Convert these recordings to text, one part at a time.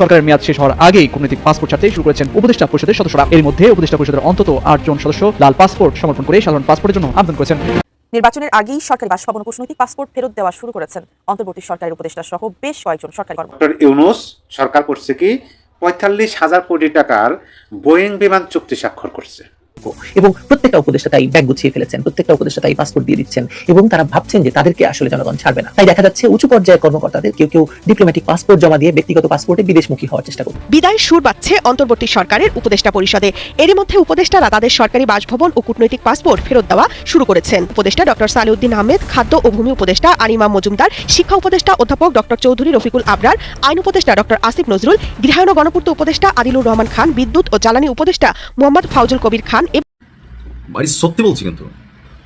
সরকারের মেয়াদ শেষ হওয়ার আগেই কূটনৈতিক পাসপোর্ট ছাড়তে শুরু করেছেন উপদেষ্টা পরিষদের সদস্যরা। এর মধ্যে উপদেষ্টা পরিষদের অন্তত আটজন সদস্য লাল পাসপোর্ট সমর্পণ করে সাধারণ পাসপোর্টের জন্য আবেদন করেছেন। নির্বাচনের আগেই সরকারি বাসভবন কূটনৈতিক পাসপোর্ট ফেরত দেওয়া শুরু করেছেন। অন্তর্বর্তী সরকারের উপদেষ্টা সহ বেশ কয়েকজন সরকারি কর্মকর্তা ইউনুস সরকার করছে কি? পঁয়তাল্লিশ হাজার কোটি টাকার বোয়িং বিমান চুক্তি স্বাক্ষর করছে। এবং প্রত্যেকটা উপদেষ্টা তাই ব্যাগ গুছিয়ে ফেলেছেন, প্রত্যেকটা উপদেষ্টা তাই পাসপোর্ট দিয়ে দিচ্ছেন এবং তারা ভাবছেন যে তাদেরকে আসলে জনগণ ছাড়বে না। তাই দেখা যাচ্ছে উঁচু পর্যায়ের কর্মকর্তাদের কেউ কেউ ডিপ্লোম্যাটিক পাসপোর্ট জমা দিয়ে ব্যক্তিগত পাসপোর্টে বিদেশমুখী হওয়ার চেষ্টা করছে। বিদায় সুর বাচ্ছে অন্তর্বর্তী সরকারের উপদেষ্টা পরিষদে। এরই মধ্যে উপদেষ্টারা তাদের সরকারি বাসভবন ও কূটনৈতিক পাসপোর্ট ফেরত দেওয়া শুরু করেছেন। উপদেষ্টা ডক্টর সালেউদ্দিন আহমেদ, খাদ্য ও ভূমি উপদেষ্টা আনিমা মজুমদার, শিক্ষা উপদেষ্টা অধ্যাপক ডক্টর চৌধুরী রফিকুল আবরার, আইন উপদেষ্টা ডক্টর আসিফ নজরুল, গৃহায়ণ গণপূর্ত উপদেষ্টা আদিলুর রহমান খান, বিদ্যুৎ ও জ্বালানি উপদেষ্টা মোহাম্মদ ফাউজুল কবির খান ভাই সত্যি বলছি কিন্তু।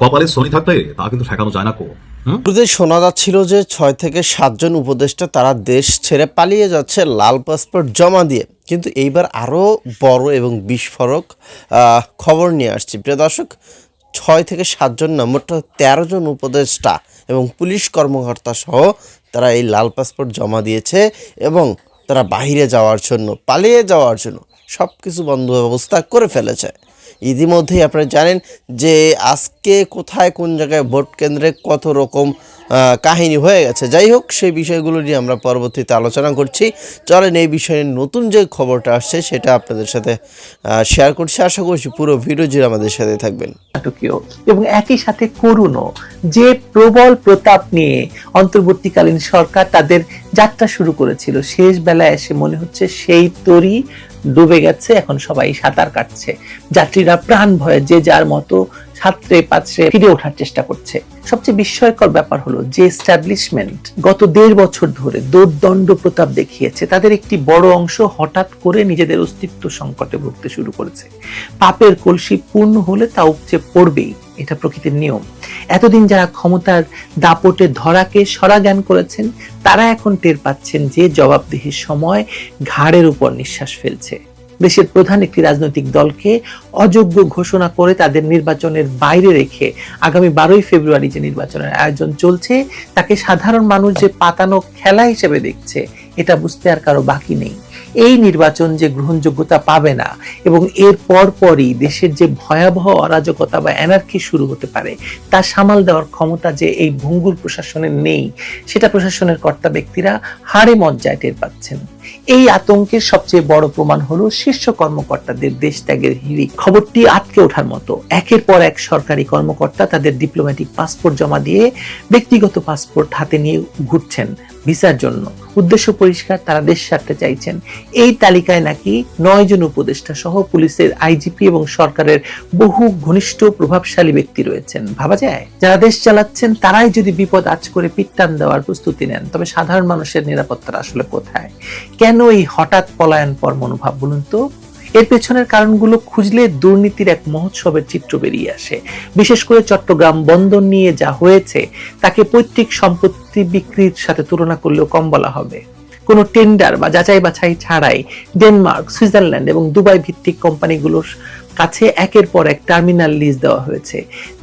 কপালে শনি থাকলে তা কিন্তু ঠেকানো যায় না কো। শুরুতে শোনা যাচ্ছিল যে ছয় থেকে সাতজন উপদেষ্টা তারা দেশ ছেড়ে পালিয়ে যাচ্ছে, লাল পাসপোর্ট জমা দিয়ে। কিন্তু এইবার আরও বড় এবং বিস্ফোরক খবর নিয়ে আসছি। প্রিয় দর্শক, ছয় থেকে সাতজন নম্বরটা তেরো জন উপদেষ্টা এবং পুলিশ কর্মকর্তা সহ তারা এই লাল পাসপোর্ট জমা দিয়েছে এবং তারা বাইরে যাওয়ার জন্য, পালিয়ে যাওয়ার জন্য সব কিছু বন্ধ ব্যবস্থা করে ফেলেছে। ইতিমধ্যেই আপনারা জানেন যে আজকে কোথায় কোন জায়গায় ভোট কেন্দ্রে কত রকম কাহিনী হয়ে গেছে। যাই হোক, সেই বিষয়গুলো নিয়ে আমরা পরবর্তীতে আলোচনা করছি। চলেন এই বিষয়ে নতুন যে খবরটা আসছে সেটা আপনাদের সাথে শেয়ার করছি। আশা করছি পুরো ভিডিও জুড়ে আমাদের সাথে থাকবেন। নাটকীয় এবং একই সাথে করুণও। যে প্রবল প্রতাপ নিয়ে অন্তর্বর্তীকালীন সরকার তাদের যাত্রা শুরু করেছিল শেষ বেলায় এসে মনে হচ্ছে সেই তরি ডুবে গেছে, এখন সবাই সাঁতার কাটছে। যাত্রীরা প্রাণ ভয়ে যে যার মতো ছাত্রে পাত্রে ফিরে ওঠার চেষ্টা করছে। সবচেয়ে বিস্ময়কর ব্যাপার হলো যে এস্টাবলিশমেন্ট গত দেড় বছর ধরে দোর্দণ্ড প্রতাপ দেখিয়েছে, তাদের একটি বড় অংশ হঠাৎ করে নিজেদের অস্তিত্ব সংকটে ভুগতে শুরু করেছে। পাপের কলসি পূর্ণ হলে তা উপচে পড়বেই, এটা প্রকৃতির নিয়ম। এতদিন যারা ক্ষমতার দাপটে ধরাকে সরা জ্ঞান করেছেন, তারা এখন টের পাচ্ছেন যে জবাবদিহির সময় ঘাড়ের উপর নিঃশ্বাস ফেলছে। দেশের প্রধান একটি রাজনৈতিক দলকে অযোগ্য ঘোষণা করে তাদের নির্বাচনের বাইরে রেখে আগামী বারোই ফেব্রুয়ারি যে নির্বাচনের আয়োজন চলছে, তাকে সাধারণ মানুষ যে পাতানো খেলা হিসেবে দেখছে, এটা বুঝতে আর কারও বাকি নেই। এই নির্বাচন যে গ্রহণযোগ্যতা পাবে না এবং এর পরপরই দেশের যে ভয়াবহ অরাজকতা বা অ্যানার্কি শুরু হতে পারে, তা সামাল দেওয়ার ক্ষমতা যে এই ভঙ্গুর প্রশাসনের নেই, সেটা প্রশাসনের কর্তা ব্যক্তিরা হাড়ে মজ্জায় টের পাচ্ছেন। এই আতঙ্কের সবচেয়ে বড় প্রমাণ হলো শীর্ষ কর্মকর্তাদের দেশ ত্যাগের হিড়িক। খবরটি আটকে ওঠার মতো। একের পর এক সরকারি কর্মকর্তা তাদের ডিপ্লোম্যাটিক পাসপোর্ট জমা দিয়ে ব্যক্তিগত পাসপোর্ট হাতে নিয়ে ঘুরছেন ভিসার জন্য। উদ্দেশ্য পরিষ্কার, তারা দেশ ছাড়তে চাইছেন। এই তালিকায় নাকি নয় জন উপদেষ্টা সহ পুলিশের আইজিপি এবং সরকারের বহু ঘনিষ্ঠ প্রভাবশালী ব্যক্তি রয়েছেন। ভাবা যায়, যারা দেশ চালাচ্ছেন, তারাই যদি বিপদ আজ করে পিট্টান দেওয়ার প্রস্তুতি নেন, তবে সাধারণ মানুষের নিরাপত্তাটা আসলে কোথায়? কেন এই হঠাৎ পলায়ন পর মনোভাব বলুন তো? এর পেছনের কারণগুলো খুঁজলে দুর্নীতির এক মহোৎসবের চিত্র বেরিয়ে আসে। বিশেষ করে চট্টগ্রাম বন্দর নিয়ে যা হয়েছে, তাকে পৈতৃক সম্পত্তি বিক্রির সাথে তুলনা করলেও কম বলা হবে। কোনো টেন্ডার বা যাচাই বাছাই ছাড়াই ডেনমার্ক, সুইজারল্যান্ড এবং দুবাই ভিত্তিক কোম্পানিগুলোর কাছে একের পর এক টার্মিনাল লিজ দেওয়া হয়েছে,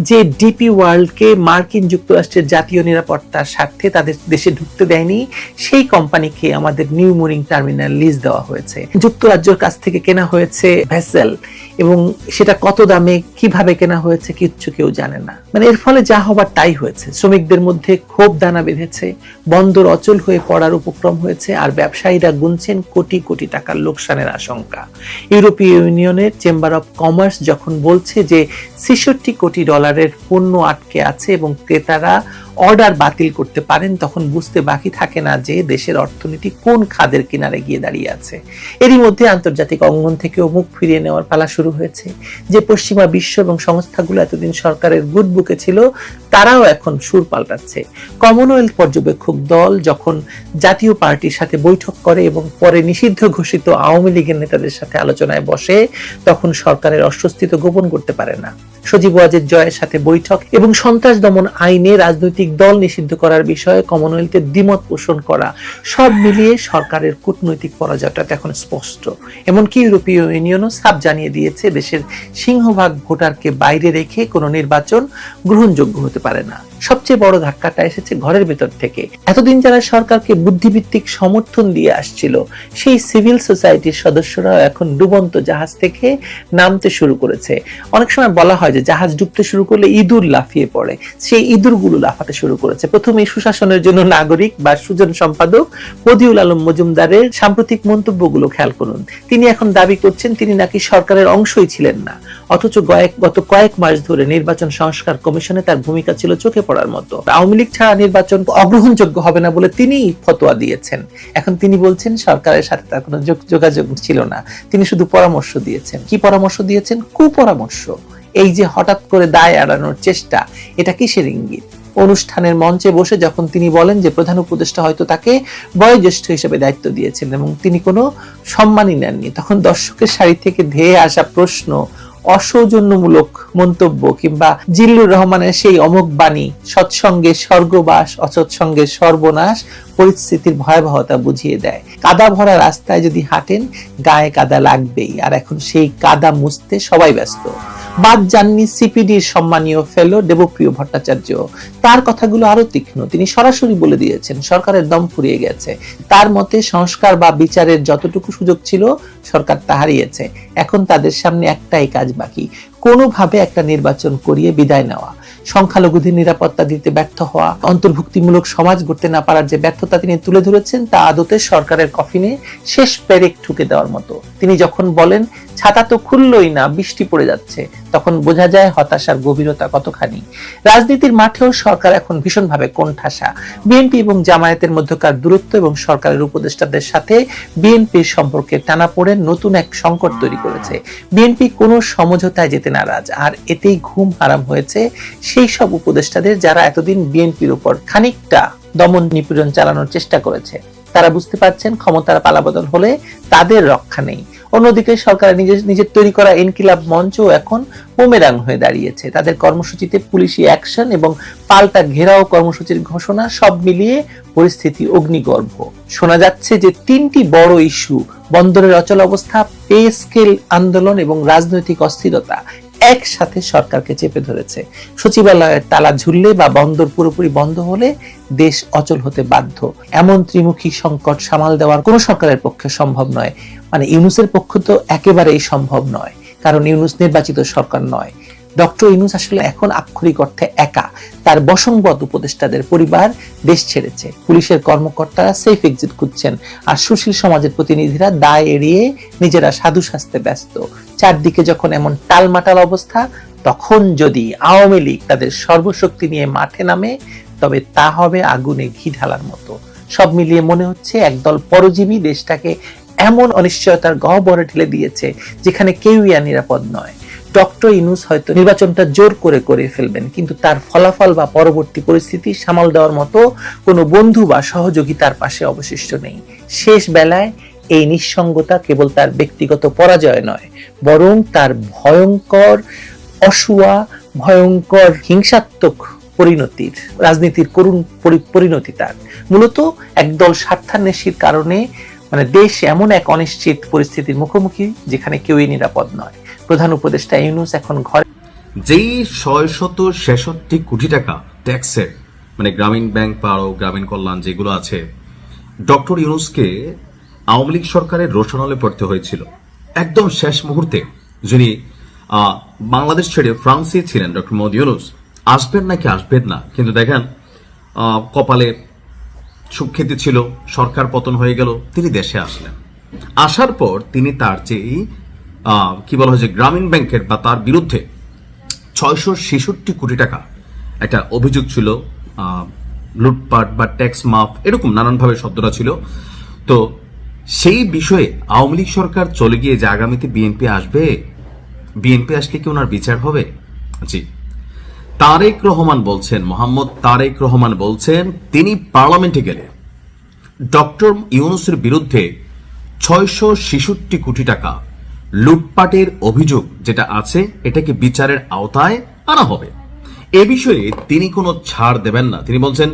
যে ডিপি ওয়ার্ল্ডকে মার্কিন যুক্তরাষ্ট্রের জাতীয় নিরাপত্তার স্বার্থে তাদের দেশে ঢুকতে দেয়নি, সেই কোম্পানিকে আমাদের নিউ মোরিং টার্মিনাল লিজ দেওয়া হয়েছে। যুক্তরাজ্যের কাছ থেকে কেনা হয়েছে ভেসেল এবং সেটা কত দামে, কীভাবে কেনা হয়েছে কিচ্ছু কেউ জানে না। মানে এর ফলে যা হবার তাই হয়েছে। শ্রমিকদের মধ্যে ক্ষোভ দানা বেঁধেছে, বন্দর অচল হয়ে পড়ার উপক্রম হয়েছে, আর ব্যবসায়ীরা গুনছেন কোটি কোটি টাকার লোকসানের আশঙ্কা। ইউরোপীয় ইউনিয়নের চেম্বার অফ কমার্স যখন বলছে যে ছেষট্টি কোটি ডলারের পণ্য আটকে আছে এবং ক্রেতারা অর্ডার বাতিল করতে পারেন, তখন বুঝতে বাকি থাকে না যে দেশের অর্থনীতি কোন খাদের কিনারে গিয়ে দাঁড়িয়ে আছে। এরই মধ্যে আন্তর্জাতিক অঙ্গন থেকেও মুখ ফিরিয়ে নেওয়ার পালা শুরু হয়েছে। যে পশ্চিমা বিশ্ব এবং সংস্থাগুলো এতদিন সরকারের গুড বুকে ছিল, তারাও এখন সুর পাল্টাচ্ছে। কমনওয়েলথ পর্যবেক্ষক দল যখন জাতীয় পার্টির সাথে বৈঠক করে এবং পরে নিষিদ্ধ ঘোষিত আওয়ামী লীগের নেতাদের সাথে আলোচনায় বসে, তখন সরকারের অস্বস্তি তো গোপন করতে পারে না। সজীব ওয়াজেদ জয়ের সাথে বৈঠক এবং সন্ত্রাস দমন আইনে রাজনৈতিক দল নিষিদ্ধ করার বিষয়ে কমনওয়েলথের দ্বিমত পোষণ করা, সব মিলিয়ে সরকারের কূটনৈতিক পরাজয়টা এখন স্পষ্ট। এমনকি ইউরোপীয় ইউনিয়নও সাফ জানিয়ে দিয়েছে, দেশের সিংহভাগ ভোটারকে বাইরে রেখে কোনো নির্বাচন গ্রহণযোগ্য হতে পারে না। সবচেয়ে বড় ধাক্কাটা এসেছে ঘরের ভেতর থেকে। এতদিন যারা সরকারকে বুদ্ধিভিত্তিক সমর্থন দিয়ে আসছিল, সেই সিভিল সোসাইটির সদস্যরা এখন ডুবন্ত জাহাজ থেকে নামতে শুরু করেছে। অনেক সময় বলা হয় যে জাহাজ ডুবতে শুরু করলে ইঁদুর লাফিয়ে পড়ে। সেই ইঁদুরগুলো লাফাতে শুরু করেছে। প্রথমে সুশাসনের জন্য নাগরিক বা সুজন সম্পাদক বদিউল আলম মজুমদারের সাম্প্রতিক মন্তব্যগুলো খেয়াল করুন। তিনি এখন দাবি করছেন তিনি নাকি সরকারের অংশই ছিলেন না। অথচ গত কয়েক মাস ধরে নির্বাচন সংস্কার কমিশনে তার ভূমিকা ছিল চোখে পড়ার মতো। আওয়ামী লীগ ছাড়া নির্বাচন অগ্রহণযোগ্য হবে না বলে তিনিই ফতোয়া দিয়েছেন। এখন তিনি বলছেন, সরকারের সাথে তার কোনো যোগাযোগ ছিল না। তিনি শুধু পরামর্শ দিয়েছেন। কি পরামর্শ দিয়েছেন? কুপরামর্শ। এই যে হঠাৎ করে দায় এড়ানোর চেষ্টা, এটা কিসের ইঙ্গিত? অনুষ্ঠানের মঞ্চে বসে যখন তিনি বলেন যে প্রধান উপদেষ্টা হয়তো তাকে বয়োজ্যেষ্ঠ হিসেবে দায়িত্ব দিয়েছেন এবং তিনি কোনো সম্মানই নেননি, তখন দর্শকের সারি থেকে ধেয়ে আসা প্রশ্ন অসৌজন্যমূলক মন্তব্য কিংবা জিল্লুর রহমানের সেই অমক বাণী, সৎসঙ্গে স্বর্গবাস, অসৎসঙ্গে সর্বনাশ, পরিস্থিতির ভয়াবহতা বুঝিয়ে দেয়। কাদা ভরা রাস্তায় যদি হাঁটেন, গায়ে কাদা লাগবেই। আর এখন সেই কাদা মুছতে সবাই ব্যস্ত। বাদ যাননি সিপিডির সম্মানীয় ফেলো দেবপ্রিয় ভট্টাচার্য। তার কথাগুলো আরও তীক্ষ্ণ। তিনি সরাসরি বলে দিয়েছেন, সরকারের দম ফুরিয়ে গেছে। তার মতে সংস্কার বা বিচারের যতটুকু সুযোগ ছিল, সরকার তা হারিয়েছে। এখন তাদের সামনে একটাই কাজ বাকি, কোনোভাবে একটা নির্বাচন করিয়ে বিদায় নেওয়া। সংখ্যালঘুদের নিরাপত্তা দিতে ব্যর্থ হওয়া, অন্তর্ভুক্তিমূলক সমাজ গড়তে না পারার যে ব্যর্থতা তিনি তুলে ধরেছেন, তা আদতে সরকারের কফিনে শেষ পেরেক ঠুকে দেওয়ার মতো। তিনি যখন বলেন, ছাতা তো খুললই না, বৃষ্টি পড়ে যাচ্ছে তখন বোঝা যায় হতাশার গভীরতা কতখানি। রাজনীতির মাঠেও সরকার এখন ভীষণভাবে কোণঠাসা। বিএনপি এবং জামায়াতের মধ্যকার দূরত্ব এবং সরকারের উপদেষ্টাদের সাথে বিএনপির সম্পর্কে টানাপোড়েন নতুন এক সংকট তৈরি করেছে। বিএনপি কোনো সমঝোতায় যেতে নারাজ, আর এতেই ঘুম হারাম হয়েছে সেই সব উপদেষ্টাদের যারা এতদিন বিএনপির উপর খানিকটা দমন নিপীড়ন চালানোর চেষ্টা করেছে। তারা বুঝতে পারছেন ক্ষমতার পালাবদল হলে তাদের রক্ষা নেই। অন্যদিকে সরকারের নিজের নিজের তৈরি করা ইনকিলাব মঞ্চ এখন বুমেরাং হয়ে দাঁড়িয়েছে। তাদের কর্মসূচিতে পুলিশি অ্যাকশন এবং পাল্টা ঘেরাও কর্মসূচির ঘোষণা সব মিলিয়ে পরিস্থিতি অগ্নিগর্ভ। শোনা যাচ্ছে যে তিনটি বড় ইস্যু, বন্দরের অচল অবস্থা, পে স্কেল আন্দোলন এবং রাজনৈতিক অস্থিরতা একসাথে সরকারকে চেপে ধরেছে। সচিবালয়ের তালা ঝুললে বা বন্দর পুরোপুরি বন্ধ হলে দেশ অচল হতে বাধ্য। এমন ত্রিমুখী সংকট সামাল দেওয়ার কোনো সরকারের পক্ষে সম্ভব নয়। মানে ইউনুসের পক্ষ তো একেবারেই সম্ভব নয়, কারণ ইউনুস নির্বাচিত সরকার নয়। ডক্টর ইউনুস আসলে এখন আক্ষরিক অর্থে একা। তার বসংবদ উপদেষ্টাদের পরিবার দেশ ছেড়েছে। পুলিশের কর্মকর্তারা সেফ এক্সিট খুঁজছেন আর সুশীল সমাজের প্রতিনিধিরা দায় এড়িয়ে নিজেরা সাধু সাজতে ব্যস্ত। চারদিকে যখন এমন টালমাটাল অবস্থা, তখন যদি আওয়ামী লীগ তাদের সর্বশক্তি নিয়ে মাঠে নামে, তবে তা হবে আগুনে ঘি ঢালার মতো। সব মিলিয়ে মনে হচ্ছে একদল পরজীবী দেশটাকে এমন অনিশ্চয়তার গহ্বরে ঠেলে দিয়েছে যেখানে কেউই আর নিরাপদ নয়। ডক্টর ইনুস হয়তো নির্বাচনটা জোর করে করে ফেলবেন, কিন্তু তার ফলাফল বা পরবর্তী পরিস্থিতি সামাল দেওয়ার মতো কোনো বন্ধু বা সহযোগী তার পাশে অবশিষ্ট নেই। শেষ বেলায় এই নিঃসঙ্গতা কেবল তার ব্যক্তিগত পরাজয় নয়, বরং তার ভয়ঙ্কর অসুয়া, ভয়ঙ্কর হিংসাত্মক পরিণতির, রাজনীতির করুণ পরি- পরিণতি তার। মূলত একদল স্বার্থান্বেষীর কারণে মানে দেশ এমন এক অনিশ্চিত পরিস্থিতির মুখোমুখি যেখানে কেউই নিরাপদ নয়। প্রধান উপদেষ্টা ইউনুস এখন ঘরে যেই ছয় শত ছেষট্টি কোটি টাকা ট্যাক্সের মানে গ্রামীণ ব্যাংক পারো গ্রামীণ কল্যাণ যেগুলো আছে, ডক্টর ইউনুসকে আওয়ামী লীগ সরকারের রোশনালে পড়তে হয়েছিল। একদম শেষ মুহূর্তে যিনি বাংলাদেশ ছেড়ে ফ্রান্সে ছিলেন, ডক্টর মোহাম্মদ ইউনুস। আসবেন নাকি আসবেন না? কিন্তু দেখেন কপালে সুখ্যাতি ছিল, সরকার পতন হয়ে গেল, তিনি দেশে আসলেন। আসার পর তিনি তার যেই কি বলা হয় যে, গ্রামীণ ব্যাংকের বা তার বিরুদ্ধে ছয়শো ছেষট্টি কোটি টাকা একটা অভিযোগ ছিল লুটপাট বা ট্যাক্স মাফ, এরকম নানানভাবে শব্দটা ছিল। তো সেই বিষয়ে আওয়ামী লীগ সরকার চলে গিয়ে যে আগামীতে বিএনপি আসবে, বিএনপি আসলে কি ওনার বিচার হবে? জি। তারেক রহমান বলছেন, মোহাম্মদ তারেক রহমান বলছেন, তিনি পার্লামেন্টে গেলে ডক্টর ইউনুসের বিরুদ্ধে ছয়শো ছেষট্টি কোটি টাকা লুটপাটের অভিযোগ যেটা আছে, এটাকে বিচারের আওতায় আনা হবে। এ বিষয়ে তিনি কোনো ছাড় দেবেন না। তিনি বলছেন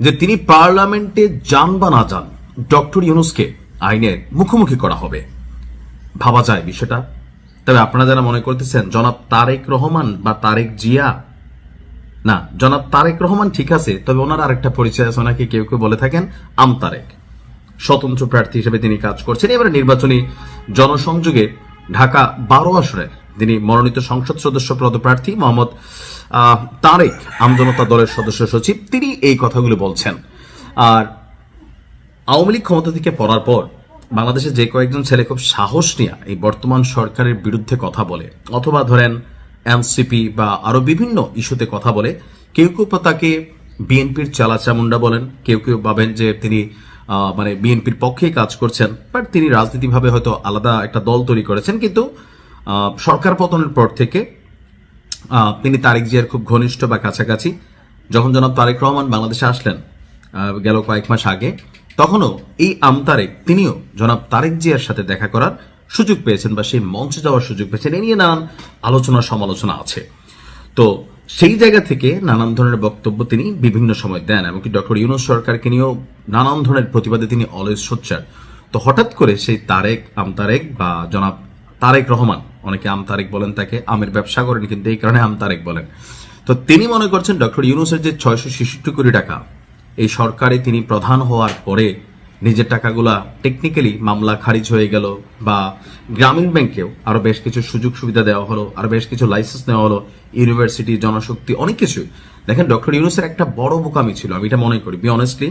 যে তিনি পার্লামেন্টে যান বা না যান, ডক্টর ইউনুসকে আইনের মুখোমুখি করা হবে। ভাবা যায় বিষয়টা। তবে আপনারা যারা মনে করতেছেন, জনাব তারেক রহমান বা তারেক জিয়া না, জনাব তারেক রহমান ঠিক আছে, তবে ওনার আরেকটা পরিচয় আছে, ওনাকে কেউ কেউ বলে থাকেন আম তারেক। স্বতন্ত্র প্রার্থী হিসেবে তিনি কাজ করছেন। এবারে নির্বাচনী জনসংযোগে ঢাকা বারো আসনের তিনি মনোনীত সংসদ সদস্য পদপ্রার্থী মোহাম্মদ তারেক আমজনতা দলের সদস্য সচিব, তিনি এই কথাগুলো বলছেন। আর আওয়ামী লীগ ক্ষমতা থেকে পড়ার পর বাংলাদেশে যে কয়েকজন ছেলে খুব সাহস নিয়ে এই বর্তমান সরকারের বিরুদ্ধে কথা বলে, অথবা ধরেন এনসিপি বা আরও বিভিন্ন ইস্যুতে কথা বলে, কেউ কেউ তাকে বিএনপির চালাচামুন্ডা বলেন, কেউ কেউ ভাবেন যে তিনি মানে বিএনপির পক্ষেই কাজ করছেন, বাট তিনি রাজনীতিভাবে হয়তো আলাদা একটা দল তৈরি করেছেন, কিন্তু সরকার পতনের পর থেকে তিনি তারেক জিয়ার খুব ঘনিষ্ঠ বা কাছাকাছি। যখন জনাব তারেক রহমান বাংলাদেশে আসলেন গেল কয়েক মাস আগে, তখনও এই আম তারেক, তিনিও জনাব তারেক জিয়ার সাথে দেখা করার সুযোগ পেয়েছেন বা সেই মঞ্চে যাওয়ার সুযোগ পেয়েছেন, এ নিয়ে নানান আলোচনা সমালোচনা আছে। তো সেই জায়গা থেকে নানান ধরনের বক্তব্য তিনি বিভিন্ন সময় দেন, এমনকি ডক্টর ইউনুস সরকারকে নিয়েও নানান ধরনের প্রতিবাদে তিনি অলওয়েজ সোচ্চার। তো হঠাৎ করে সেই তারেক আম তারেক বা জনাব তারেক রহমান, অনেকে আম তারেক বলেন তাকে, আমের ব্যবসা করেন কিন্তু এই কারণে আম তারেক বলেন। তো তিনি মনে করছেন ডক্টর ইউনুসের যে ছয়শো ছেষট্টি কোটি টাকা, এই সরকারে তিনি প্রধান হওয়ার পরে নিজের টাকাগুলা টেকনিক্যালি মামলা খারিজ হয়ে গেল বা গ্রামীণ ব্যাংকেও আরও বেশ কিছু সুযোগ সুবিধা দেওয়া হলো, আরও বেশ কিছু লাইসেন্স নেওয়া হলো ইউনিভার্সিটি জনশক্তি, অনেক কিছু দেখেন, ডক্টর ইউনুসের একটা বড় বোকামি ছিল, আমি এটা মনে করি বি অনেস্টলি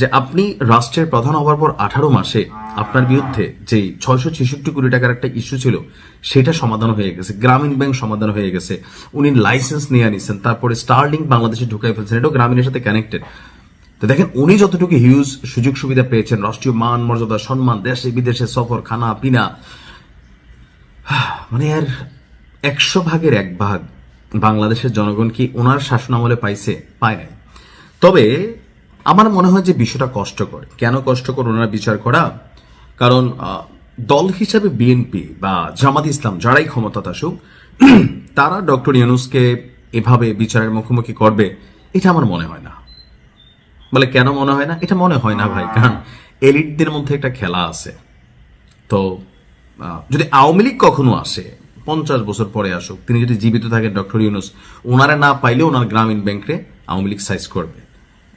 যে আপনি রাষ্ট্রের প্রধান হওয়ার পর আঠারো মাসে আপনার বিরুদ্ধে যে ছয়শো ছেষট্টি কোটি টাকার একটা ইস্যু ছিল, সেটা সমাধান হয়ে গেছে, গ্রামীণ ব্যাংক সমাধান হয়ে গেছে, উনি লাইসেন্স নিয়ে নিছেন, তারপরে স্টারলিং বাংলাদেশে ঢুকাই ফেলছেন, এটাও গ্রামীণের সাথে কানেক্টেড তো দেখেন, উনি যতটুকু হিউজ সুযোগ সুবিধা পেয়েছেন, রাষ্ট্রীয় মান, মর্যাদা, সম্মান, দেশে, বিদেশে, সফর, খানা, পিনা মানে আর একশো ভাগের এক ভাগ বাংলাদেশের জনগণ কি ওনার শাসনামলে পাইছে? পায় নাই। তবে আমার মনে হয় যে বিষয়টা কষ্টকর। কেন কষ্টকর ওনারা বিচার করা? কারণ দল হিসাবে বিএনপি বা জামাত ইসলাম যারাই ক্ষমতা আসুক, তারা ডক্টর ইউনুসকে এভাবে বিচারের মুখোমুখি করবে, এটা আমার মনে হয় না। বলে, কেন মনে হয় না? এটা মনে হয় না ভাই, কারণ এলিটদের মধ্যে একটা খেলা আছে। তো যদি আওয়ামী লীগ কখনো আসে, পঞ্চাশ বছর পরে আসুক, তিনি যদি জীবিত থাকেন ডক্টর ইউনুস ওনারা না পাইলে ওনার গ্রামীণ ব্যাংকে আওয়ামী লীগ সাইজ করবে।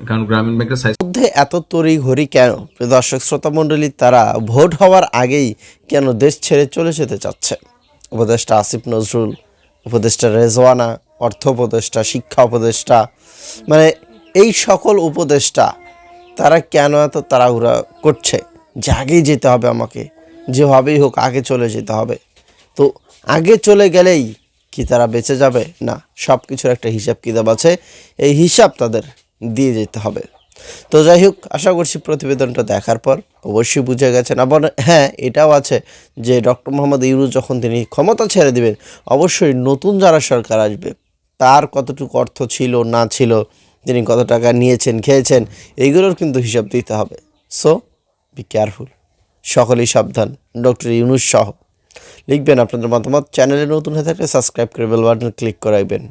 কারণ গ্রামীণ ব্যাংকের সাইজ মধ্যে এত তড়ি ঘড়ি কেন দর্শক, শ্রোতা মণ্ডলী, তারা ভোট হওয়ার আগেই কেন দেশ ছেড়ে চলে যেতে চাচ্ছে? উপদেষ্টা আসিফ নজরুল, উপদেষ্টা রেজওয়ানা, অর্থ উপদেষ্টা, শিক্ষা উপদেষ্টা মানে এই সকল উপদেষ্টা তারা কেন এত তাড়াহুড়া করছে? যে আগেই যেতে হবে আমাকে। যেভাবেই হোক, আগে চলে যেতে হবে। তো আগে চলে গেলেই কি তারা বেঁচে যাবে? না সব কিছুর একটা হিসাব কিতাব আছে? এই হিসাব তাদের দিয়ে যেতে হবে। তো যাই হোক, আশা করছি প্রতিবেদনটা দেখার পর অবশ্যই বুঝে গেছেন। আবার হ্যাঁ এটাও আছে যে ডক্টর মোহাম্মদ ইউরু যখন তিনি ক্ষমতা ছেড়ে দিবেন, অবশ্যই নতুন যারা সরকার আসবে, তার কতটুকু অর্থ ছিল, না ছিল তিনি কত টাকা নিয়েছেন, খেয়েছেন, এইগুলোর কিন্তু হিসাব দিতে হবে। সো বি কেয়ারফুল সকলেই সাবধান। ডক্টর ইউনুস সহ। লিখবেন আপনাদের মতামত। চ্যানেলে নতুন হয়ে থাকলে সাবস্ক্রাইব করে বেল বাটন ক্লিক করাইবেন